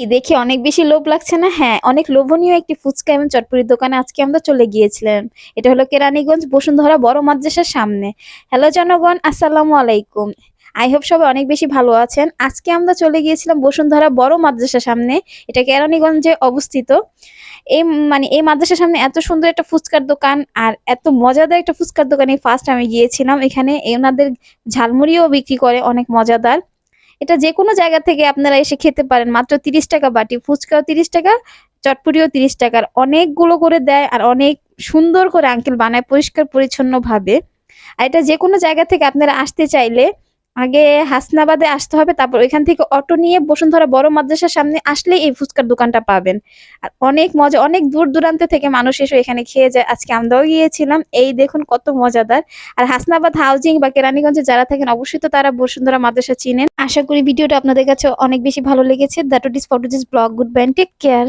কি দেখে অনেক বেশি লোভ লাগছে না? হ্যাঁ অনেক লোভনীয় একটি ফুচকা এবং চটপুরির দোকানে আজকে আমরা চলে গিয়েছিলাম। এটা হলো কেরানীগঞ্জ বসুন্ধরা বড় মাদ্রাসার সামনে। হ্যালো জনগণ, আসসালামু আলাইকুম। আই হোপ সবাই অনেক বেশি ভালো আছেন। আজকে আমরা চলে গিয়েছিলাম বসুন্ধরা বড় মাদ্রাসার সামনে। এটা কেরানীগঞ্জে অবস্থিত। এই মানে এই মাদ্রাসার সামনে এত সুন্দর একটা ফুচকার দোকান আর এত মজাদার একটা ফুচকার দোকানে ফার্স্ট আমি গিয়েছিলাম। এখানে ওনাদের ঝালমুড়িও বিক্রি করে অনেক মজাদার। এটা যে কোনো জায়গা থেকে আপনারা এসে খেতে পারেন। মাত্র তিরিশ টাকা বাটি, ফুচকাও তিরিশ টাকা চটপুরিও তিরিশ টাকার অনেকগুলো করে দেয় আর অনেক সুন্দর করে আঙ্কেল বানায় পরিষ্কার পরিচ্ছন্ন ভাবে আর এটা যে কোনো জায়গা থেকে আপনারা আসতে চাইলে আগে হাসনাবাদে আসতে হবে, তারপর ওইখান থেকে অটো নিয়ে বসুন্ধরা বড় মাদ্রাসার সামনে আসলে এই ফুচকার দোকানটা পাবেন। আর অনেক মজা, অনেক দূর দূরান্ত থেকে মানুষ এসে এখানে খেয়ে যায়। আজকে আমরাও গিয়েছিলাম, এই দেখুন কত মজাদার। আর হাসনাবাদ হাউজিং বা কেরানীগঞ্জে যারা থাকেন, অবশ্যই তো তারা বসুন্ধরা মাদ্রাসা চিনেন। আশা করি ভিডিওটা আপনাদের কাছে অনেক বেশি ভালো লেগেছে। That is for this blog good bye take care